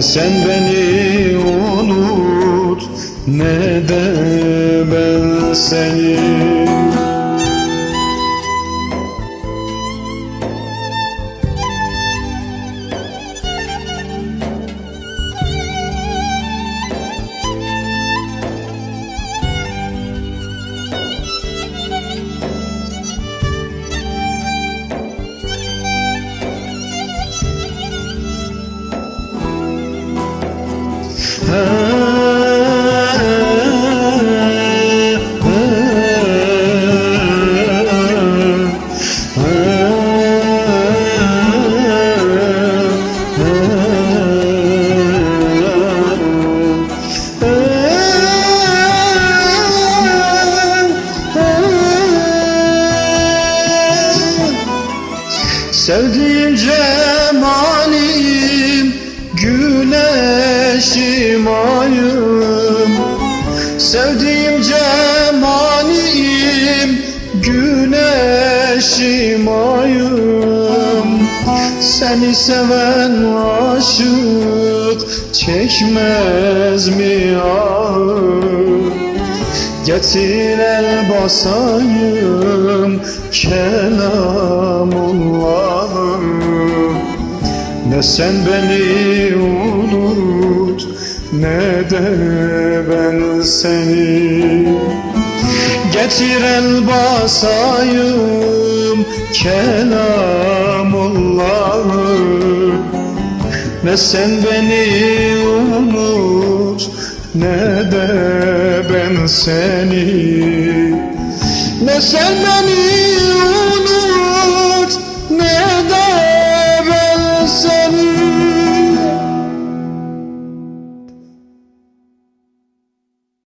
Sen beni unut ne de ben seni Sevdiğim cemalim Güneşim ayım. Sevdiğim cemalim Güneşim ayım. Seni seven aşık Çekmez mi ağır Getir el basayım kelamullahım Ne sen beni unut ne de ben seni. Getir el basayım kelamullahım ne sen beni unut ne de ben seni. Ne sen beni unut